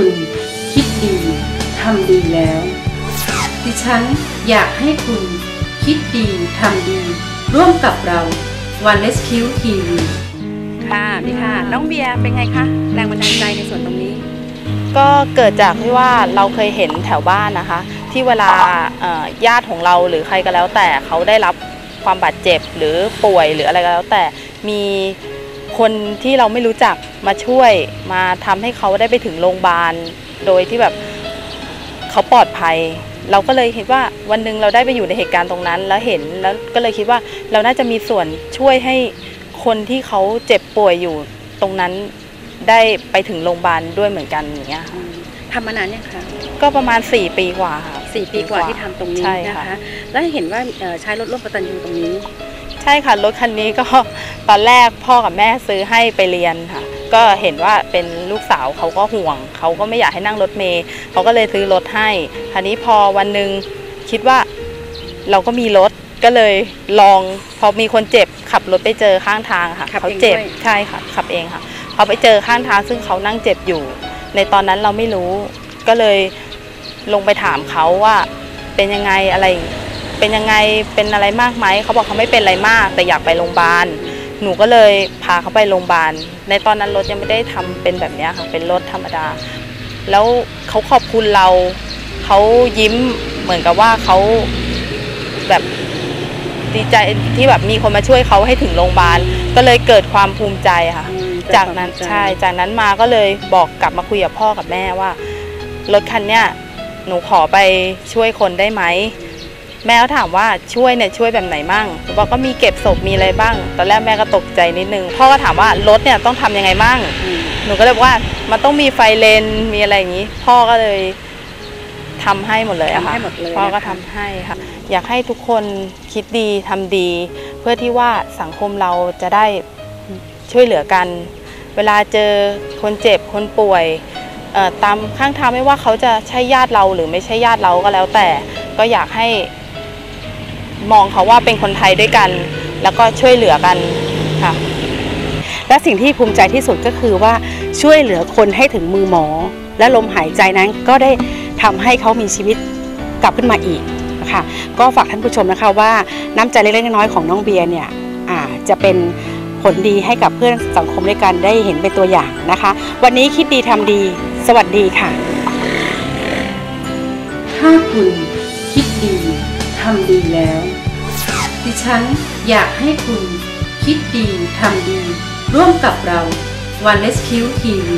คุณ คิดดีทำดีแล้ว ดิฉันอยากให้คุณคิดดีทำดี ร่วมกับเรา One Rescue TV ค่ะดีค่ะ น้องเบียร์เป็นไงคะ แรงบันดาลใจในส่วนตรงนี้ ก็เกิดจากที่ว่าเราเคยเห็นแถวบ้านนะคะ ที่เวลาเอ่อญาติของเราหรือใครก็แล้วแต่เขาได้รับความบาดเจ็บหรือป่วยหรืออะไรก็แล้วแต่มี คนที่เราไม่รู้จักมาช่วยมาทำให้เขาได้ไปถึงโรงพยาบาล โดยที่แบบเขาปลอดภัย เราก็เลยคิดว่าวันหนึ่งเราได้ไปอยู่ในเหตุการณ์ตรงนั้น แล้วเห็นแล้วก็เลยคิดว่าเราน่าจะมีส่วนช่วยให้คนที่เขาเจ็บป่วยอยู่ตรงนั้นได้ไปถึงโรงพยาบาลด้วยเหมือนกันอย่างเงี้ยค่ะทำมานานยังคะก็ประมาณ 4 ปีกว่าค่ะสี่ปีกว่าที่ทำตรงนี้ใช่นะค่ะคะ แล้วเห็นว่าเอ่อใช้รถร่วมประตันยูตรงนี้ใช่ค่ะ รถคันนี้ก็ตอนแรกพ่อกับแม่ซื้อให้ไปเรียนค่ะ ก็เห็นว่าเป็นลูกสาวเขาก็ห่วง เขาก็ไม่อยากให้นั่งรถเมย์เขาก็เลยซื้อรถให้คราวนี้พอวันหนึ่งคิดว่าเราก็มีรถก็เลยลองพอมีคนเจ็บขับรถไปเจอข้างทางค่ะขับเขาเองเจ็บด้วยใช่ค่ะขับเองค่ะเขาไปเจอข้างทางซึ่งเขานั่งเจ็บอยู่ ในตอนนั้นเราไม่รู้ ก็เลยลงไปถามเขาว่าเป็นยังไงอะไร เป็นยังไงเป็นอะไรมากไหมเขาบอกเขาไม่เป็นอะไรมาก แต่อยากไปโรงพยาบาลหนูก็เลยพาเขาไปโรงพยาบาล ในตอนนั้นรถยังไม่ได้ทำเป็นแบบเนี้ยค่ะเป็นรถธรรมดา แล้วเขาขอบคุณเราเขายิ้มเหมือนกับว่าเขาแบบดีใจที่แบบมีคนมาช่วยเขาให้ถึงโรงพยาบาล ก็เลยเกิดความภูมิใจค่ะอืมจากนั้นเกิดควมภูมิใช่จากนั้นมาก็เลยบอกกลับมาคุยกับพ่อกับแม่ว่ารถคันเนี้ยหนูขอไปช่วยคนได้ไหม แม่ก็ถามว่าช่วยเนี่ยช่วยแบบไหนมั่งหนูบอกก็มีเก็บศพมีอะไรบ้าง ตอนแรกแม่ก็ตกใจนิดนึงพ่อก็ถามว่ารถเนี่ยต้องทำยังไงมั่งอืมหนูก็เลยบอกว่ามันต้องมีไฟเลนมีอะไรอย่างนี้ พ่อก็เลยทำให้หมดเลยอะค่ะทำให้หมดเลยพ่อก็นะคะทำให้ค่ะอยากให้ทุกคนคิดดีทำดี เพื่อที่ว่าสังคมเราจะได้ช่วยเหลือกัน เวลาเจอคนเจ็บคนป่วยเอ่อตามข้างทางไม่ว่าเขาจะใช่ญาติเราหรือไม่ใช่ญาติเราก็แล้วแต่ก็อยากให้ มองเขาว่าเป็นคนไทยด้วยกัน แล้วก็ช่วยเหลือกันค่ะ และสิ่งที่ภูมิใจที่สุดก็คือว่าช่วยเหลือคนให้ถึงมือหมอ และลมหายใจนั้นก็ได้ทำให้เขามีชีวิตกลับขึ้นมาอีกนะคะก็ฝากท่านผู้ชมนะคะว่าน้ำใจเล็กๆน้อยๆของน้องเบียร์เนี่ยจะเป็นผลดีให้กับเพื่อนสังคมด้วยกันได้เห็นเป็นตัวอย่างนะคะ วันนี้คิดดีทำดี สวัสดีค่ะ ถ้าคุณคิดดี ทำดีแล้ว ดิฉันอยากให้คุณคิดดีทำดี ร่วมกับเรา One Rescue TV